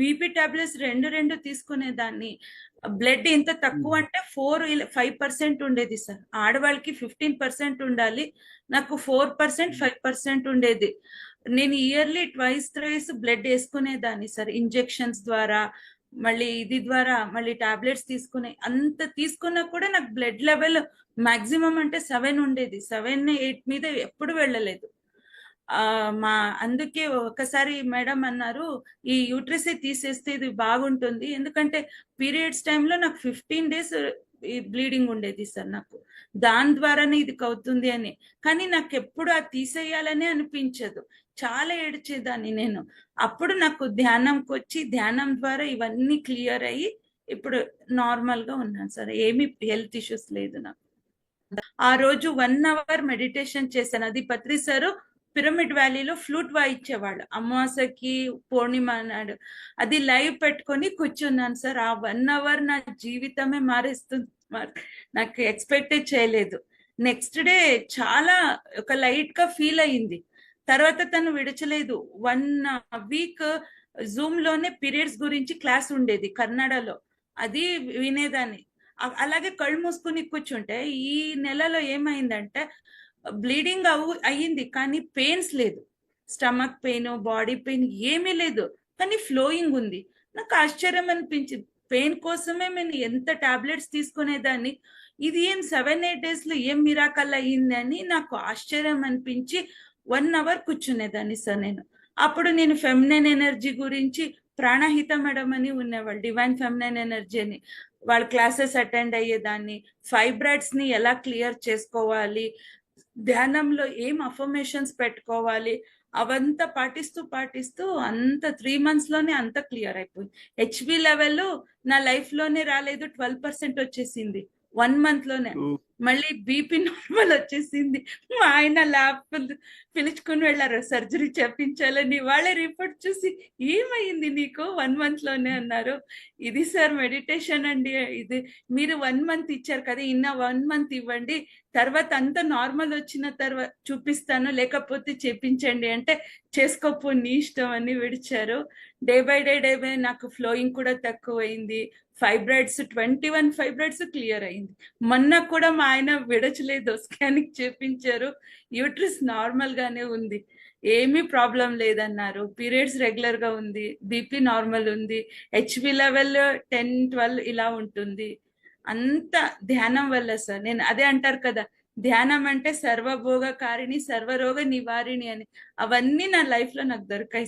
BP tablets రెండు రెండు తీసుకునేదాన్ని. Blood ఇంత తక్కువ అంటే ఫోర్ ఫైవ్ పర్సెంట్ ఉండేది సార్. ఆడవాళ్ళకి ఫిఫ్టీన్ పర్సెంట్ ఉండాలి. నాకు ఫోర్ పర్సెంట్ ఫైవ్ పర్సెంట్ ఉండేది. నేను ఇయర్లీ ట్వైస్ థ్రైస్ బ్లడ్ వేసుకునేదాన్ని సార్. ఇంజెక్షన్స్ ద్వారా మళ్ళీ ఇది ద్వారా మళ్ళీ టాబ్లెట్స్ తీసుకునే అంత తీసుకున్నా కూడా నాకు బ్లడ్ లెవెల్ మాక్సిమం అంటే సెవెన్ ఉండేది. సెవెన్ ఎయిట్ మీద ఎప్పుడు వెళ్ళలేదు. మా అందుకే ఒకసారి మేడం అన్నారు ఈ యూట్రసే తీసేస్తే ఇది బాగుంటుంది. ఎందుకంటే పీరియడ్స్ టైంలో నాకు ఫిఫ్టీన్ డేస్ ఈ బ్లీడింగ్ ఉండేది సార్ నాకు. దాని ద్వారానే ఇది అవుతుంది అని. కానీ నాకు ఎప్పుడు అది తీసేయాలని అనిపించదు. చాలా ఏడ్చేదాన్ని నేను. అప్పుడు నాకు ధ్యానంకి వచ్చి ధ్యానం ద్వారా ఇవన్నీ క్లియర్ అయ్యి ఇప్పుడు నార్మల్గా ఉన్నాను సార్. ఏమి హెల్త్ ఇష్యూస్ లేదు నాకు. ఆ రోజు వన్ అవర్ మెడిటేషన్ చేశాను. అది పత్రి సారు పిరమిడ్ వ్యాలీలో ఫ్లూట్ వాయించేవాళ్ళు. అమావాస్యకి పూర్ణిమ అన్నాడు అది లైవ్ పెట్టుకొని కూర్చున్నాను సార్. ఆ వన్ అవర్ నా జీవితమే మారేస్తుంది నాకు ఎక్స్పెక్టే చేయలేదు. నెక్స్ట్ డే చాలా ఒక లైట్గా ఫీల్ అయింది. తర్వాత తను విడచలేదు. వన్ వీక్ జూమ్లోనే పీరియడ్స్ గురించి క్లాస్ ఉండేది కన్నడలో. అది వినేదాన్ని. అలాగే కళ్ళు మూసుకుని కూర్చుంటే ఈ నెలలో ఏమైందంటే బ్లీడింగ్ అవు అయ్యింది. కానీ పెయిన్స్ లేదు. స్టమక్ పెయిన్ బాడీ పెయిన్ ఏమీ లేదు. కానీ ఫ్లోయింగ్ ఉంది. నాకు ఆశ్చర్యం అనిపించింది. పెయిన్ కోసమే నేను ఎంత టాబ్లెట్స్ తీసుకునేదాన్ని? ఇది ఏం సెవెన్ ఎయిట్ డేస్లో ఏం మిరాకల్ అయ్యింది అని నాకు ఆశ్చర్యం అనిపించి వన్ అవర్ కూర్చునేదాన్ని సార్ నేను. అప్పుడు నేను ఫెమినైన్ ఎనర్జీ గురించి ప్రాణహిత మేడం అని ఉన్నవాళ్ళు డివైన్ ఫెమినైన్ ఎనర్జీ అని. వాళ్ళ క్లాసెస్ అటెండ్ అయ్యేదాన్ని. ఫైబ్రాయిడ్స్ని ఎలా క్లియర్ చేసుకోవాలి? ధ్యానంలో ఏం అఫర్మేషన్స్ పెట్టుకోవాలి? అవంతా పాటిస్తూ పాటిస్తూ అంత త్రీ మంత్స్లోనే అంత క్లియర్ అయిపోయింది. హెచ్బి లెవెల్ నా లైఫ్లోనే రాలేదు ట్వెల్వ్ పర్సెంట్ వచ్చేసింది. వన్ మంత్లోనే. మళ్ళీ బీపీ నార్మల్ వచ్చేసింది. మా ఆయన ల్యాబ్ పిలుచుకుని వెళ్ళారు. సర్జరీ చేపించాలని. వాళ్ళే రిపోర్ట్ చూసి ఏమైంది నీకు? వన్ మంత్లోనే అన్నారు. ఇది సార్ మెడిటేషన్ అండి. ఇది మీరు వన్ మంత్ ఇచ్చారు కదా ఇన్న వన్ మంత్ ఇవ్వండి. తర్వాత అంతా నార్మల్ వచ్చిన తర్వాత చూపిస్తాను. లేకపోతే చేపించండి అంటే చేసుకోపో నీ ఇష్టం అని విడిచారు. Day by day day by నాకు ఫ్లోయింగ్ కూడా తక్కువ అయింది fibroids twenty one fibroids clear అయింది. మొన్న కూడా మా ఆయన విడచలేదు స్కానింగ్ చేపించారు. యూట్రస్ నార్మల్ గానే ఉంది. ఏమీ ప్రాబ్లం లేదన్నారు. పీరియడ్స్ రెగ్యులర్గా ఉంది. బీపీ నార్మల్ ఉంది. హెచ్బి లెవెల్ టెన్ ట్వెల్వ్ ఇలా ఉంటుంది. అంత ధ్యానం వల్ల సార్ నేను అదే అంటారు కదా ధ్యానం అంటే సర్వభోగ కారిణి సర్వరోగ నివారిణి అని. అవన్నీ నా లైఫ్లో నాకు దొరికాయి